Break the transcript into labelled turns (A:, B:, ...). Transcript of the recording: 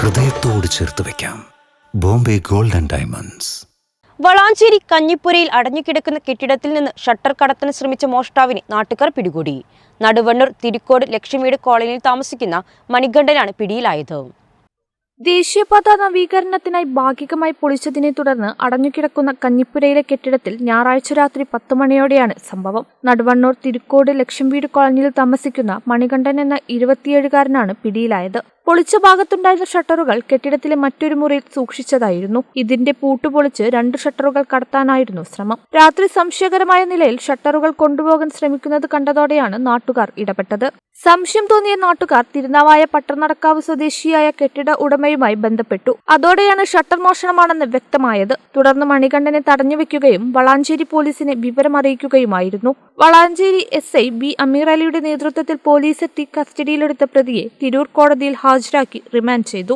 A: ഹൃദയത്തോട് ചേർത്ത് വെക്കാം. Bombay golden diamonds.
B: വളാഞ്ചേരി കഞ്ഞിപ്പുരയിൽ അടഞ്ഞുകിടക്കുന്ന കെട്ടിടത്തിൽ നിന്ന് ഷട്ടർ കടത്താൻ ശ്രമിച്ച മോഷ്ടാവിനെ നാട്ടുകാർ പിടികൂടി. നടുവണ്ണൂർ തിരുക്കോട് ലക്ഷ്മിയുടെ കോളനിയിൽ താമസിക്കുന്ന മണികണ്ഠനാണ് പിടിയിലായത്.
C: ദേശീയപാത നവീകരണത്തിനായി ഭാഗികമായി പൊളിച്ചതിനെ തുടർന്ന് അടഞ്ഞുകിടക്കുന്ന കഞ്ഞിപ്പുരയിലെ കെട്ടിടത്തിൽ ഞായറാഴ്ച രാത്രി പത്ത് മണിയോടെയാണ് സംഭവം. നടുവണ്ണൂർ തിരുക്കോട് ലക്ഷംവീട് കോളനിയിൽ താമസിക്കുന്ന മണികണ്ഠൻ എന്ന ഇരുപത്തിയേഴുകാരനാണ് പിടിയിലായത്. പൊളിച്ച ഭാഗത്തുണ്ടായിരുന്ന ഷട്ടറുകൾ കെട്ടിടത്തിലെ മറ്റൊരു മുറിയിൽ സൂക്ഷിച്ചതായിരുന്നു. ഇതിന്റെ പൂട്ടുപൊളിച്ച് രണ്ട് ഷട്ടറുകൾ കടത്താനായിരുന്നു ശ്രമം. രാത്രി സംശയകരമായ നിലയിൽ ഷട്ടറുകൾ കൊണ്ടുപോകാൻ ശ്രമിക്കുന്നത് കണ്ടതോടെയാണ് നാട്ടുകാർ ഇടപെട്ടത്. സംശയം തോന്നിയ നാട്ടുകാർ തിരുനാവായ പട്ടണടക്കാവ് സ്വദേശിയായ കെട്ടിട ഉടമയുമായി ബന്ധപ്പെട്ടു. അതോടെയാണ് ഷട്ടർ മോഷണമാണെന്ന് വ്യക്തമായത്. തുടർന്ന് മണികണ്ഠനെ തടഞ്ഞുവെക്കുകയും വളാഞ്ചേരി പോലീസിനെ വിവരമറിയിക്കുകയുമായിരുന്നു Valanchery S I B Ameer അലിയുടെ നേതൃത്വത്തിൽ പോലീസ് എത്തി കസ്റ്റഡിയിലെടുത്ത പ്രതിയെ തിരൂർ കോടതിയിൽ ഹാജരാക്കി റിമാൻഡ് ചെയ്തു